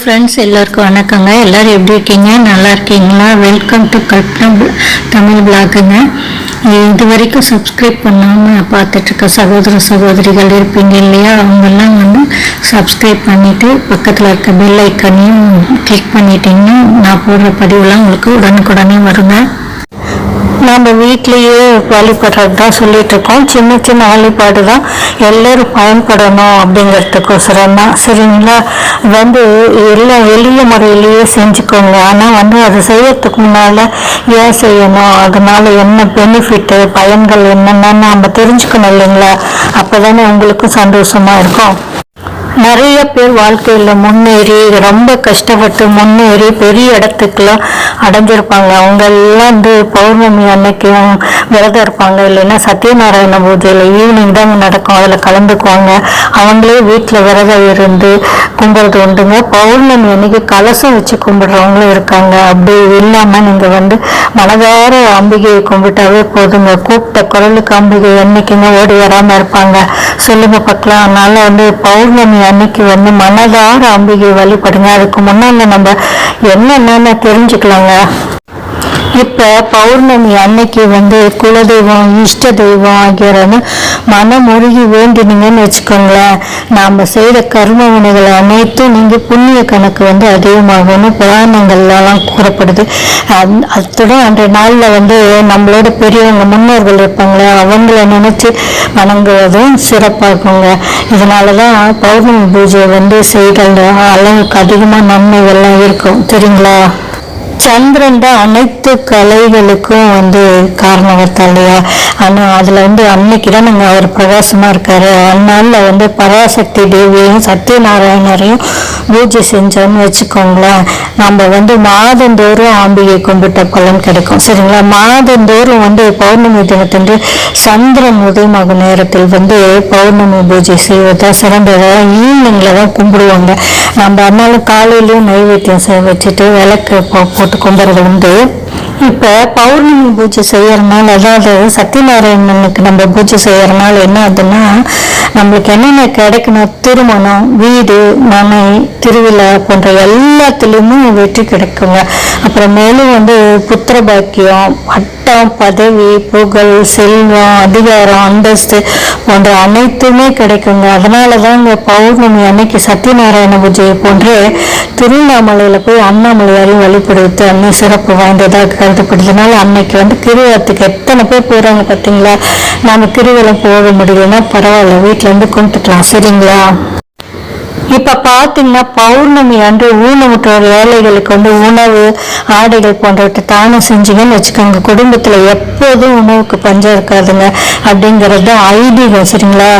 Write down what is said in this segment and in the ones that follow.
Friends எல்லாருக்கும் வணக்கங்க. எல்லாரும் எப்படி இருக்கீங்க? நல்லா இருக்கீங்களா? வெல்கம் டு கல்பனா தமிழ் பிளாக்குங்க இது வரைக்கும் சப்ஸ்கிரைப் பண்ணாமல் பார்த்துட்ருக்க சகோதர சகோதரிகள் இருப்பீங்க இல்லையா? அவங்கெல்லாம் வந்து சப்ஸ்கிரைப் பண்ணிவிட்டு பக்கத்தில் இருக்க பெல் ஐக்கனையும் கிளிக் பண்ணிட்டீங்கன்னா நான் போடுற பதிவுலாம் உங்களுக்கு உடனுக்குடனே வருங்க. நம்ம வீட்லேயே வழிபடுறது தான் சொல்லிட்டு இருக்கோம் சின்ன சின்ன வழிபாடு தான் எல்லோரும் பயன்படணும் அப்படிங்கிறதுக்கோசரம் தான். சரிங்களா? வந்து எல்லாம் எளிய முறையிலேயே செஞ்சுக்கோங்க. ஆனால் வந்து அது செய்யறதுக்கு முன்னால் ஏன் செய்யணும்? அதனால என்ன பெனிஃபிட்டு பயன்கள் என்னென்னு நம்ம தெரிஞ்சுக்கணும் இல்லைங்களா? அப்போ தானே உங்களுக்கும் சந்தோஷமாக இருக்கும். நிறைய பேர் வாழ்க்கையில் முன்னேறி ரொம்ப கஷ்டப்பட்டு முன்னேறி பெரிய இடத்துக்குலாம் அடைஞ்சிருப்பாங்க. அவங்க எல்லாம் வந்து பௌர்ணமி அன்னைக்கு விரதம் இருப்பாங்க. இல்லைன்னா சத்யநாராயண பூஜையில் ஈவினிங் தான் நடக்கும். அதில் கலந்துக்குவாங்க. அவங்களே வீட்டில் விரதம் இருந்து கும்பிட்றது உண்டுங்க. பௌர்ணமி அன்னைக்கு கலசம் வச்சு கும்பிடுறவங்களும் இருக்காங்க. அப்படி இல்லாமல் நீங்கள் வந்து மனதார அம்பிகையை கும்பிட்டாவே போதுங்க. கூப்பிட்ட குரலுக்கு அம்பிகை என்னைக்குங்க ஓடி வராமல் இருப்பாங்க. சொல்லுங்க பார்க்கலாம். அதனால வந்து பௌர்ணமி அன்னைக்கு வந்து மனதார அம்பிகை வழிபடுங்க. அதுக்கு முன்னால நம்ம என்னென்னு தெரிஞ்சுக்கலாங்க. இப்போ பௌர்ணமி அன்னைக்கு வந்து குலதெய்வம் இஷ்ட தெய்வம் ஆகியோரன்னு மனமுருகி வேண்டினீங்கன்னு வச்சுக்கோங்களேன். நாம் செய்த கர்ம உணவுகள் அனைத்தும் நீங்கள் புண்ணிய கணக்கு வந்து அதிகமாகும்னு புராணங்கள்லாம் கூறப்படுது. அந்- அத்துடன் அன்றைய நாளில் வந்து நம்மளோட பெரியவங்க முன்னோர்கள் இருப்பாங்களே அவங்கள நினச்சி வணங்குவதும் சிறப்பாகுங்க. இதனாலதான் பௌர்ணமி பூஜை வந்து செய்தல் அளவுக்கு அதிகமாக நன்மைகள்லாம் இருக்கும். சரிங்களா? சந்திரன் தான் அனைத்து கலைகளுக்கும் வந்து காரணகர்த்தா இல்லையா ஆனால் அதில் வந்து அன்னைக்கு தான் நாங்கள் அவர் பிரகாசமாக இருக்கார். அதனால வந்து பராசக்தி தேவியையும் சத்யநாராயணரையும் பூஜை செஞ்சோன்னு வச்சுக்கோங்களேன். நம்ம வந்து மாதந்தோறும் ஆம்பிகை கும்பிட்ட பலன் கிடைக்கும். சரிங்களா? மாதந்தோறும் வந்து பௌர்ணமி தினத்தன்று சந்திரன் உதயமாகும் நேரத்தில் வந்து பௌர்ணமி பூஜை செய்வதா சிறந்ததாக ஈவினிங்கில் தான் கும்பிடுவாங்க. நம்ம அதனால காலையிலையும் நைவேத்தியம் செய்ய வச்சுட்டு விளக்கு போட்டு போட்டு கும்பிட்றது உண்டு. இப்போ பௌர்ணமி பூஜை செய்யறதுனால அதாவது சத்யநாராயணனுக்கு நம்ம பூஜை செய்யறதுனால என்ன ஆகுதுன்னா நம்மளுக்கு என்னென்ன கிடைக்கணும்? திருமணம் வீடு மனை திருவிழா போன்ற எல்லாத்துலேயுமே வெற்றி கிடைக்குங்க. அப்புறம் மேலும் வந்து புத்திர பாக்கியம் பட்டம் பதவி புகழ் செல்வம் அதிகாரம் அந்தஸ்து போன்ற அனைத்துமே கிடைக்குங்க. அதனால தான் இங்கே பௌர்ணமி அன்னைக்கு சத்யநாராயண பூஜையை போன்று திருவண்ணாமலையில் போய் அண்ணாமலையாரையும் வழிபடுவது அன்னை சிறப்பு வாய்ந்ததாக கருதப்படுதுனால அன்னைக்கு வந்து கிருவலத்துக்கு எத்தனை பேர் போகிறாங்க பார்த்தீங்களா நாம கிருவலம் போக முடியலன்னா பரவாயில்ல. வீட்டிலேருந்து கும்பிட்டுக்கலாம் சரிங்களா? இப்ப பாத்தீங்கன்னா பௌர்ணமி அன்று ஊனமுற்றோர் ஏழைகளுக்கு வந்து உணவு ஆடைகள் போன்றவற்றை தானம் செஞ்சீங்கன்னு வச்சுக்கோங்க. குடும்பத்துல எப்போதும் உணவுக்கு பஞ்சம் இருக்காதுங்க. அப்படிங்கிறது ஐதீகம் சரிங்களா?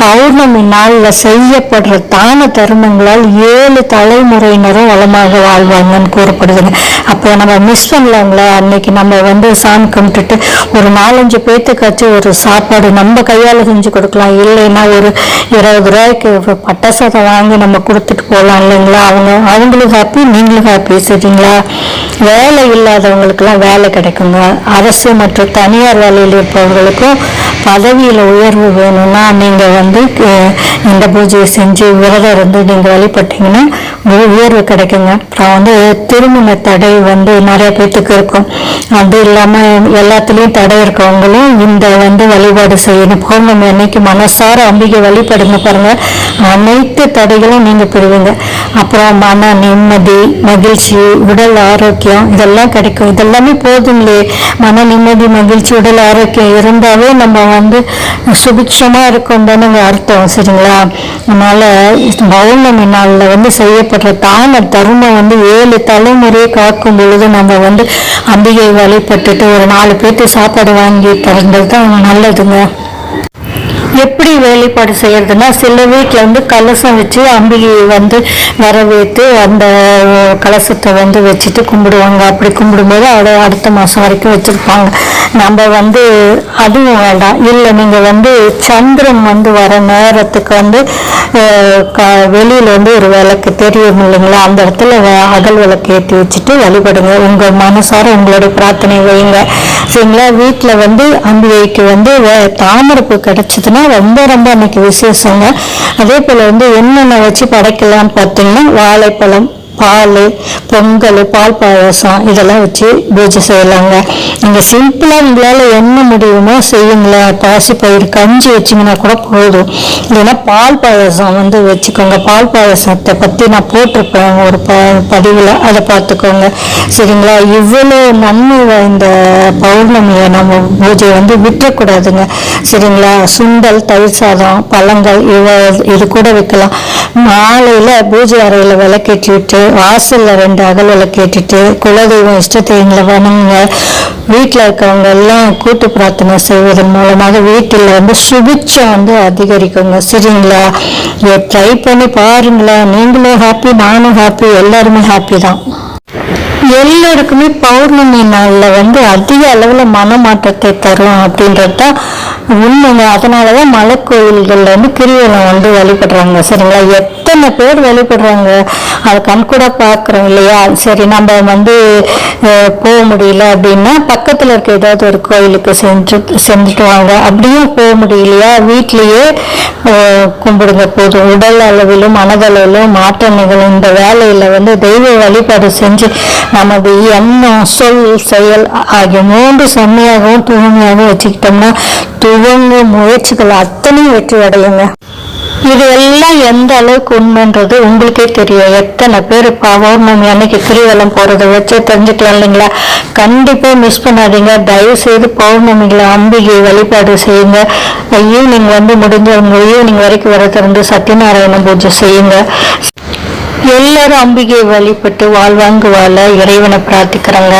பௌர்ணமி நாளில் செய்யப்படுற தான தருமங்களால் ஏழு தலைமுறையினரும் வளமாக வாழ்வாங்கன்னு கூறப்படுதுங்க. அப்போ நம்ம மிஸ் பண்ணலாங்களா அன்னைக்கு நம்ம வந்து சாமி கும்பிட்டுட்டு ஒரு நாலஞ்சு பேத்துக்காச்சும் ஒரு சாப்பாடு நம்ம கையால செஞ்சு கொடுக்கலாம். இல்லைன்னா ஒரு இருபது ரூபாய்க்கு ஒரு பட்டாசாதம் வாங்கி நம்ம கொடுத்துட்டு போகலாம் இல்லைங்களா? அவங்க அவங்களும் ஹாப்பி நீங்களும் ஹாப்பி சரிங்களா? வேலை இல்லாதவங்களுக்கெல்லாம் வேலை கிடைக்குங்க. அரசு மற்றும் தனியார் வேலையில் இருப்பவர்களுக்கும் பதவியில் உயர்வு வேணும்னா நீங்கள் வந்து இந்த பூஜையை செஞ்சு விரதம் இருந்து நீங்கள் வழிபட்டீங்கன்னா உயர்வு கிடைக்குங்க. அப்புறம் வந்து திருமண தடை வந்து நிறைய பேர்த்துக்கு இருக்கும். அது இல்லாமல் எல்லாத்துலேயும் தடை இருக்கவங்களும் இந்த வந்து வழிபாடு செய்யணும். பௌர்ணமி அன்னைக்கு மனசார அம்பிகை வழிபடுங்க பாருங்கள் அனைத்து தடைகளும் நீங்கள் பெறுவீங்க. அப்புறம் மன நிம்மதி மகிழ்ச்சி உடல் ஆரோக்கியம் இதெல்லாம் கிடைக்கும். இதெல்லாமே போதுங்களே. மன நிம்மதி மகிழ்ச்சி உடல் ஆரோக்கியம் இருந்தாவே நம்ம வந்து சுபிக்ஷமாக இருக்கும் தானே அர்த்தம் சரிங்களா? அதனால் பௌர்ணமி நாளில் வந்து செய்யப்படுற தான தர்மம் வந்து ஏழு தலைமுறையை காக்கும் பொழுது நம்ம வந்து அம்பிகை வழிபட்டுட்டு ஒரு நாலு பேர்த்து சாப்பாடு வாங்கி தரது தான் நல்லதுங்க. எப்படி வேலைப்பாடு செய்யறதுன்னா சில வீட்டில் வந்து கலசம் வச்சு அம்பிகையை வந்து வரவேற்று அந்த கலசத்தை வந்து வச்சுட்டு கும்பிடுவாங்க. அப்படி கும்பிடும்போது அதை அடுத்த மாதம் வரைக்கும் வச்சுருப்பாங்க. நம்ம வந்து அதுவும் வேண்டாம். இல்லை நீங்கள் வந்து சந்திரன் வந்து வர நேரத்துக்கு வந்து க- வெளியில் வந்து ஒரு விளக்கு தெரியும் இல்லைங்களா? அந்த இடத்துல வ- அகல் விளக்கு ஏற்றி வச்சுட்டு வழிபடுங்க. உங்கள் மனசார உங்களுடைய பிரார்த்தனை வைங்க சரிங்களா? வீட்டில் வந்து அம்பிகைக்கு வந்து வே- கிடச்சிதுன்னா ரொம்ப ரொம்ப அன்னைக்கு விசேஷங்க. அதே போல் வந்து என்னென்ன வச்சு படைக்கலாம்னு பார்த்தீங்கன்னா வாழைப்பழம் பால் பொங்கல் பால் பாயாசம் இதெல்லாம் வச்சு பூஜை செய்யலாங்க. நீங்கள் சிம்பிளாக உங்களால் என்ன முடியுமோ செய்யுங்களேன் பாசி பயிர் கஞ்சி வச்சிங்கன்னா கூட போதும். இல்லைன்னா பால் பாயாசம் வந்து வச்சுக்கோங்க. பால் பாயாசத்தை பற்றி நான் போட்டிருப்பேன். ஒரு ப பதிவில் அதை பார்த்துக்கோங்க. சரிங்களா? இவ்வளோ நன்மை வாய்ந்த பௌர்ணமியை நம்ம பூஜையை வந்து விட்டுறக்கூடாதுங்க சரிங்களா? சுண்டல் தயிர் சாதம் பழங்கள் இவ இது கூட வைக்கலாம். மாலையில் பூஜை அறையில் விளக்கேற்றி விட்டு வாசலில் ரெண்டு அகல் கேட்டுட்டு குலதெய்வம் இஷ்ட தெய்வங்களை வணங்குங்க. வீட்டில் இருக்கவங்க எல்லாம் கூட்டு பிரார்த்தனை செய்வதன் மூலமாக வீட்டில் வந்து சுபிட்சம் வந்து அதிகரிக்குங்க. சரிங்களா? ட்ரை பண்ணி பாருங்களேன். நீங்களும் ஹாப்பி நானும் ஹாப்பி எல்லாருமே ஹாப்பி தான். எல்லோருக்குமே பௌர்ணமி நாளில் வந்து அதிக அளவில் மனமாற்றத்தை தரும் அப்படின்றது தான் உண்மைங்க. அதனால தான் மலை கோயில்களில் வந்து கிரிவலம் வந்து வழிபடுறாங்க. சரிங்களா? எத்தனை பேர் வழிபடுறாங்க? அதை கண்கூட பார்க்குறோம் இல்லையா? சரி நம்ம வந்து போக முடியல அப்படின்னா பக்கத்தில் இருக்க ஏதாவது ஒரு கோயிலுக்கு சென்று செஞ்சுட்டு வாங்க. அப்படியும் போக முடியலையா? வீட்லேயே கும்பிடுங்க. போதும். உடல் அளவிலும் மனதளவிலும் மாற்றம் நிகழும். இந்த வேலையில் வந்து தெய்வ வழிபாடு செஞ்சு நமது எண்ணம் சொல் செயல் ஆகிய மூன்று செம்மையாகவும் தூய்மையாகவும் வச்சுக்கிட்டோம்னா துவங்கும் முயற்சிகள் அத்தனையும் வெற்றி அடையுங்க. இது எல்லாம் எந்த அளவுக்கு உண்மைன்றது உங்களுக்கே தெரியும். எத்தனை பேர் பௌர்ணமி அன்னைக்கு கிரிவலம் போறதை வச்சு தெரிஞ்சுக்கலாம் இல்லைங்களா? கண்டிப்பா மிஸ் பண்ணாதீங்க. தயவு செய்து பௌர்ணமிகளை அம்பிகை வழிபாடு செய்யுங்க. ஈவினிங் வந்து முடிஞ்சவங்க ஈவினிங் வரைக்கும் வர திறந்து சத்யநாராயண பூஜை செய்யுங்க. எல்லாரும் அம்பிகை வழிபட்டு வாழ்வாங்கு வாழ இறைவனை பிரார்த்திக்கிறாங்க.